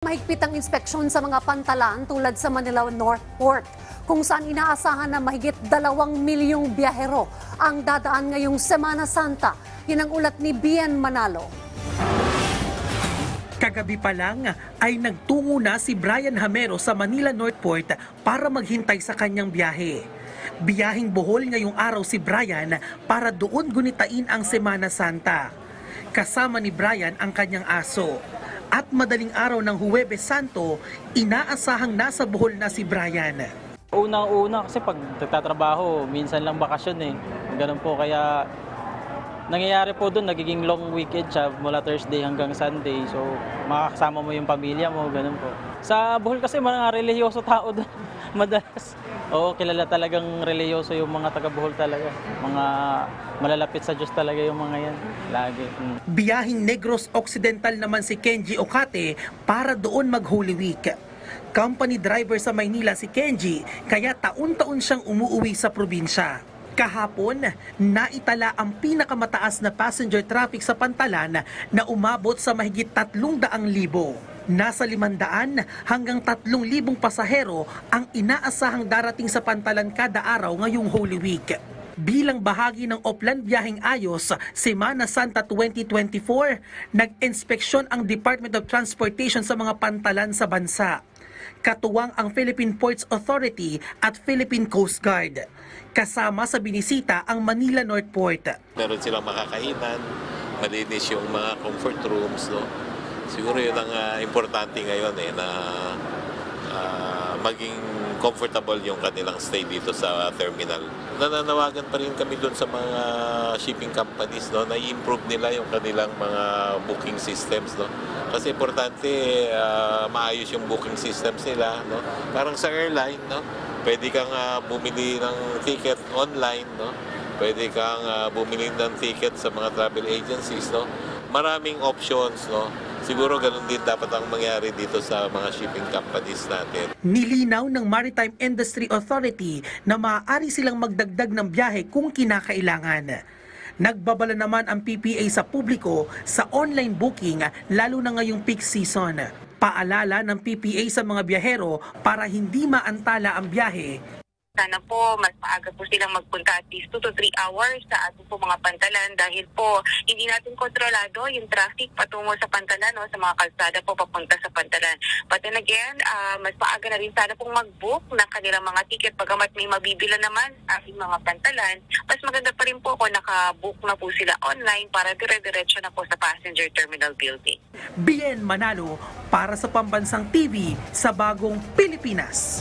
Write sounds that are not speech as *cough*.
Mahigpit ang inspeksyon sa mga pantalan tulad sa Manila North Port, kung saan inaasahan na mahigit dalawang milyong biyahero ang dadaan ngayong Semana Santa. Yan ang ulat ni Bian Manalo. Kagabi pa lang ay nagtungo na si Brian Hamero sa Manila North Port para maghintay sa kanyang biyahe. Biyahing Bohol ngayong araw si Brian para doon gunitain ang Semana Santa. Kasama ni Brian ang kanyang aso. At madaling araw ng Huwebes Santo, inaasahang nasa Bohol na si Brian. Unang-una kasi pag nagtatrabaho, minsan lang bakasyon eh. Ganun po kaya nangyayari po doon, nagiging long weekend siya mula Thursday hanggang Sunday. So makakasama mo yung pamilya mo, ganun po. Sa Bohol kasi mga relihiyoso tao doon. *laughs* Madalas. Oo, kilala talagang relihiyoso yung mga taga Bohol talaga. Mga malalapit sa Diyos talaga yung mga yan. Lagi. Mm. Biyahing Negros Occidental naman si Kenji Okate para doon mag Holy Week. Company driver sa Maynila si Kenji, kaya taon-taon siyang umuuwi sa probinsya. Kahapon, naitala ang pinakamataas na passenger traffic sa Pantalan na umabot sa mahigit 300,000. Nasa 500 hanggang 3,000 pasahero ang inaasahang darating sa Pantalan kada araw ngayong Holy Week. Bilang bahagi ng Oplan Biyaheng Ayos, Semana Santa 2024, nag-inspeksyon ang Department of Transportation sa mga pantalan sa bansa. Katuwang ang Philippine Ports Authority at Philippine Coast Guard. Kasama sa binisita ang Manila North Port. meron silang makakainan, malinis yung mga comfort rooms, no? Siguro yun ang ah, importante ngayon eh, na ah, maging comfortable yung kanilang stay dito sa terminal. Nananawagan pa rin kami doon sa mga shipping companies no, na i-improve nila yung kanilang mga booking systems. No? Kasi importante ah, maayos yung booking systems nila. No? Parang sa airline, no? pwede kang ah, bumili ng ticket online. No? Pwede kang ah, bumili ng ticket sa mga travel agencies, no? Maraming options, no? Siguro ganun din dapat ang mangyari dito sa mga shipping companies natin. Nilinaw ng Maritime Industry Authority na maaari silang magdagdag ng biyahe kung kinakailangan. Nagbabala naman ang PPA sa publiko sa online booking lalo na ngayong peak season. Paalala ng PPA sa mga biyahero para hindi maantala ang biyahe Sana po mas maaga po silang magpunta at least 2 to 3 hours sa ating po mga pantalan dahil po hindi natin kontrolado yung traffic patungo sa pantalan no, sa mga kalsada po papunta sa pantalan. But then again, ah, mas maaga na rin sana pong mag-book ng kanilang mga ticket pagamat may mabibila naman sa ating mga pantalan. Mas maganda pa rin po kung naka-book na po sila online para dire-diretso na po sa passenger terminal building. Bien Manalo para sa Pambansang TV sa Bagong Pilipinas.